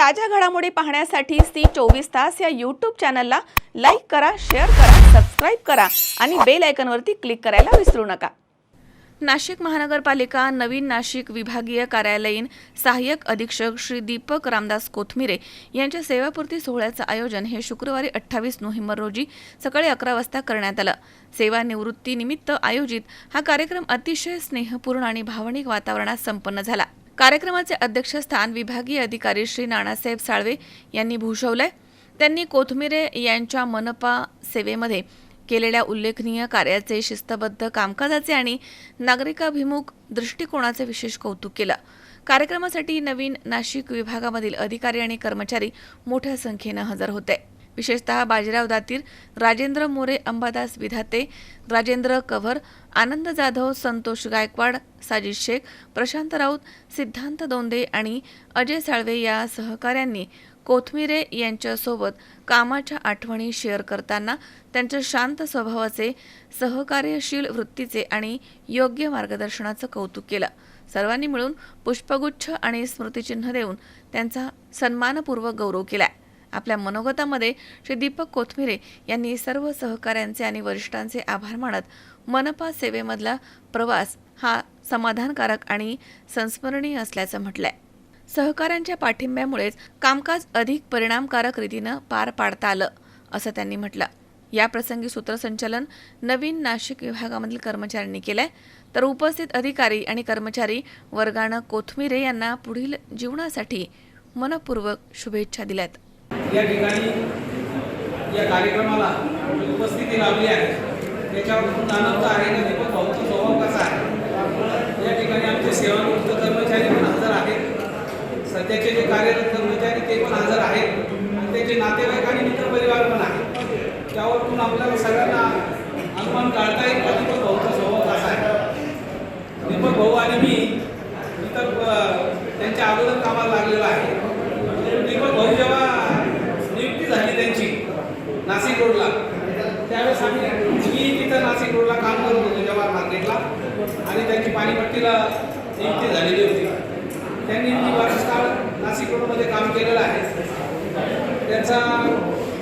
ताज्या घडामोडी पाहण्यासाठी सी चोवीस तास या यूट्यूब चॅनलला लाईक करा शेअर करा सबस्क्राईब करा आणि बेल आयकनवरती क्लिक करायला विसरू नका. नाशिक महानगरपालिका नवीन नाशिक विभागीय कार्यालयीन सहाय्यक अधीक्षक श्री दीपक रामदास कोथमिरे यांच्या सेवापूर्ती सोहळ्याचं आयोजन हे शुक्रवारी अठ्ठावीस नोव्हेंबर रोजी सकाळी अकरा वाजता करण्यात आलं. सेवानिवृत्तीनिमित्त आयोजित हा कार्यक्रम अतिशय स्नेहपूर्ण आणि भावनिक वातावरणात संपन्न झाला. कार्यक्रमाचे अध्यक्षस्थान विभागीय अधिकारी श्री नानासाहेब साळवे यांनी भूषवलंय. त्यांनी कोथमिरे यांच्या मनपा सेवेमध्ये केलेल्या उल्लेखनीय कार्याचे शिस्तबद्ध कामकाजाचे आणि नागरिकाभिमुख दृष्टिकोनाचे विशेष कौतुक केलं. कार्यक्रमासाठी नवीन नाशिक विभागामधील अधिकारी आणि कर्मचारी मोठ्या संख्येनं हजर होते. विशेषतः बाजीराव दातीर राजेंद्र मोरे अंबादास विधाते राजेंद्र कव्हर आनंद जाधव संतोष गायकवाड साजिद शेख प्रशांत राऊत सिद्धांत दोंदे आणि अजय साळवे या सहकाऱ्यांनी कोथमिरे यांच्यासोबत कामाच्या आठवणी शेअर करताना त्यांच्या शांत स्वभावाचे सहकार्यशील वृत्तीचे आणि योग्य मार्गदर्शनाचं कौतुक केलं. सर्वांनी मिळून पुष्पगुच्छ आणि स्मृतिचिन्ह देऊन त्यांचा सन्मानपूर्वक गौरव केला आपल्या मनोगतामध्ये श्री दीपक कोथमिरे यांनी सर्व सहकाऱ्यांचे आणि वरिष्ठांचे आभार मानत मनपा सेवेमधला प्रवास हा समाधानकारक आणि संस्मरणीय असल्याचं म्हटलंय. सहकाऱ्यांच्या पाठिंब्यामुळेच कामकाज अधिक परिणामकारक रीतीनं पार पाडता आलं असं त्यांनी म्हटलं. या प्रसंगी सूत्रसंचालन नवीन नाशिक विभागामधील कर्मचाऱ्यांनी केलंय. तर उपस्थित अधिकारी आणि कर्मचारी वर्गानं कोथमिरे यांना पुढील जीवनासाठी मनपूर्वक शुभेच्छा दिल्यात. या ठिकाणी या कार्यक्रमाला उपस्थिती लाभली आहे. त्याच्यावर जाणवतं आहे का दीपक भाऊचा स्वभाव कसा आहे. या ठिकाणी आमचे सेवानिवृत्त कर्मचारी पण हजर आहेत. सध्याचे जे कार्यरत कर्मचारी ते पण हजर आहेत. आणि त्याचे नातेवाईक आणि मित्र परिवार पण आहेत. पण आपल्याला सगळ्यांना अनुमान काढता येईल का दीपक भाऊचा स्वभाव कसा आहे दीपक भाऊ आणि मी इतर अ, त्यांच्या अगोदर कामाला लागलेलो आहे दीपक भाऊ जेव्हा नियुक्ती झाली त्यांची नाशिक रोडला त्यावेळेस आम्ही मी तिथं नाशिक रोडला काम करत होतो जवाहर मार्केटला. आणि त्यांची पाणीपट्टीला नियुक्ती झालेली होती. त्यांनी मी बराच काळ नाशिक रोडमध्ये काम केलेलं आहे. त्यांचा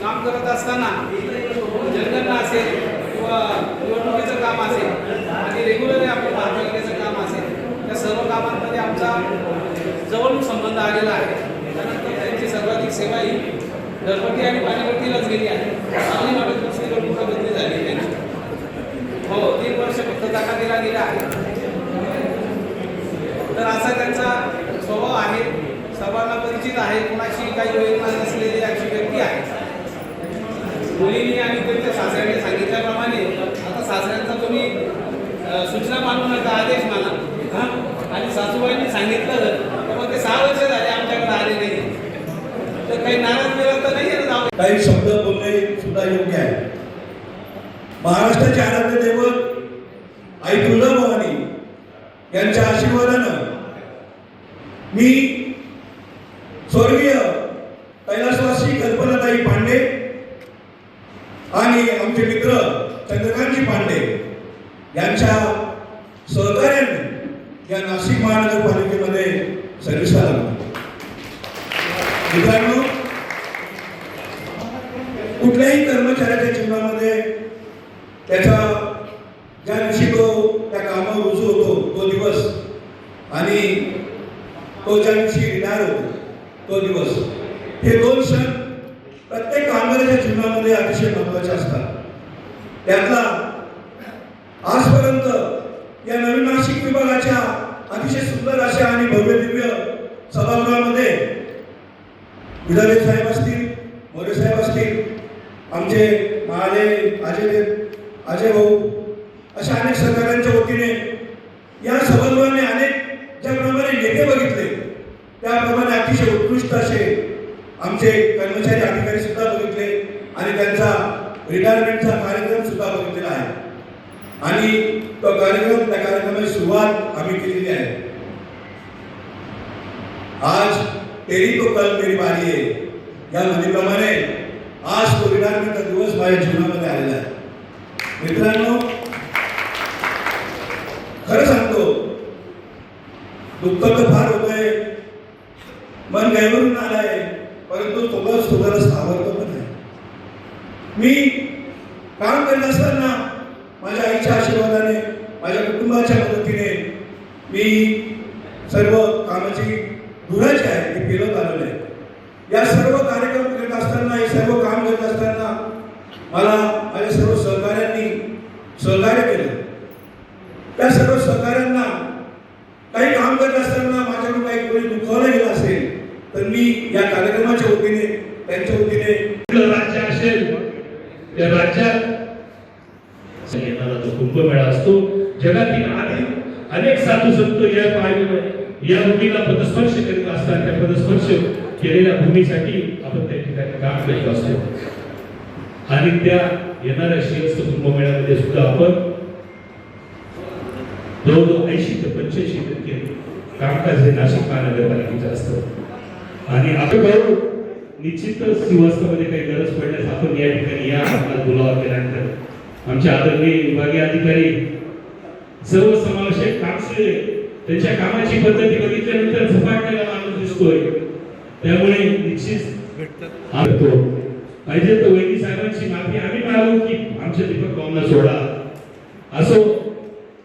काम करत असताना जनगणना असेल किंवा निवडणुकीचं काम असेल आणि रेग्युलरली आपलं महापालिकेचं काम असेल त्या सर्व कामांमध्ये आमचा जवळून संबंध आलेला आहे. त्यानंतर त्यांची सर्वाधिक सेवा ही घरपट्टी आणि पाणीपट्टीलाच गेली आहे. चांगली वाटत बदली झाली आहे. त्यांची हो तीन वर्ष फक्त दिला गेला आहे तर असा त्यांचा स्वभाव आहे. सर्वांना परिचित आहे. कुणाशी काही योजना नसलेली अशी व्यक्ती आहे. मुलींनी आणि त्यांच्या सासऱ्याने सांगितल्याप्रमाणे आता सासऱ्यांचा तुम्ही सूचना मानू नका आदेश माना हा? आणि सासूबाईंनी सांगितलं तर मग ते सहा वर्ष झाले आमच्याकडे आले नाही. तर काही नाराज मिळत तर नाही जाऊ. काही शब्द बोलणे सुद्धा योग्य आहे. महाराष्ट्राचे आराध्य दैवत आई भवानी यांच्या आशीर्वादानं मी स्वर्गीय कैलासवासी कल्पनाताई पांडे आणि आमचे मित्र चंद्रकांतजी पांडे यांच्या सहकार्याने या नाशिक महानगरपालिकेमध्ये सर्व्हिसला लागलो मित्रांनो त्याचा ज्या दिवशी तो त्या कामावर रुजू होतो तो दिवस. आणि तो ज्या दिवशी रिटायर होतो तो दिवस. हे दोन क्षण प्रत्येक कामगाराच्या जीवनामध्ये अतिशय महत्त्वाचे असतात. त्यातला आजपर्यंत या नवीन नाशिक विभागाच्या अतिशय सुंदर अशा आणि भव्य दिव्य सभागृहामध्ये विधाते साहेब असतील मोरे साहेब असतील आमचे महाले अजय अजय भाऊ अशा अनेक सहकाऱ्यांच्या वतीने या समन्वयाने अनेक ज्याप्रमाणे नेते बघितले त्याप्रमाणे अतिशय उत्कृष्ट असे आमचे कर्मचारी अधिकारी सुद्धा बघितले आणि त्यांचा रिटायरमेंटचा कार्यक्रम सुद्धा बघितलेला आहे. आणि तो कार्यक्रम त्या कार्यक्रमाची सुरुवात आम्ही केलेली आहे. आज तेरी तो कल मेरी बारी आहे या म्हणीप्रमाणे आज तो रिटायरमेंटचा दिवस माझ्या जीवनामध्ये आलेला आहे. मित्रांनो खरं सांगतो दुःख तर फार होत आहे मन गैवरून आलाय परंतु तुम्हाला स्वतःला सावरतो पण नाही. मी काम करत असताना माझ्या आईच्या आशीर्वादाने माझ्या कुटुंबाच्या मदतीने मी सर्व कामाची धुराची आहे ती पेलत आलेलं आहे. या सर्व कार्यक्रम करत असताना हे सर्व काम करत असताना मला माझ्या सर्व या कार्यक्रमाच्या वतीने त्यांच्या वतीने. राज्य असेल त्या राज्यात येणारा जो कुंभमेळा असतो जगातील अनेक अनेक साधू संत या पाय या भूमीला पदस्पर्श करीत असतात. त्या पदस्पर्श केलेल्या भूमीसाठी आपण त्या ठिकाणी काम करीत असतो. आणि त्या येणाऱ्या शिरस्त कुंभमेळ्यामध्ये सुद्धा आपण जवळजवळ ऐंशी ते पंच्याऐंशी टक्के कामकाज हे नाशिक महानगरपालिकेचं असतं. आणि आपण भाऊ निश्चितच श्रीवास्तवमध्ये काही गरज पडल्यास आपण या ठिकाणी या आपला बोलावा केल्यानंतर आमचे आदरणीय विभागीय अधिकारी सर्व समावेशक कामसे त्यांच्या कामाची पद्धती बघितल्यानंतर झपाटलेला माणूस दिसतोय. त्यामुळे निश्चित आणतो पाहिजे तर वैदी साहेबांची माफी आम्ही मागू की आमच्या दीपक भाऊंना सोडा. असो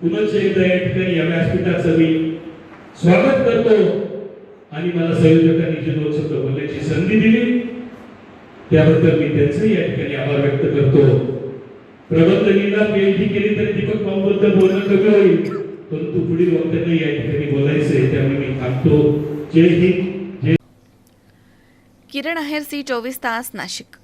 पुनश्च एकदा या ठिकाणी या व्यासपीठाचं मी स्वागत करतो. आणि मला संयोजकांनी जे दोन शब्द बोलण्याची संधी दिली त्याबद्दल मी त्यांचे या ठिकाणी आभार व्यक्त करतो. प्रबंधनीला पीएचडी केली तरी दीपक भाऊबद्दल बोलणं कमी होईल. परंतु पुढील वक्त्यांना या ठिकाणी बोलायचंय त्यामुळे मी थांबतो. जय हिंद किरण आहेर सी चोवीस तास नाशिक.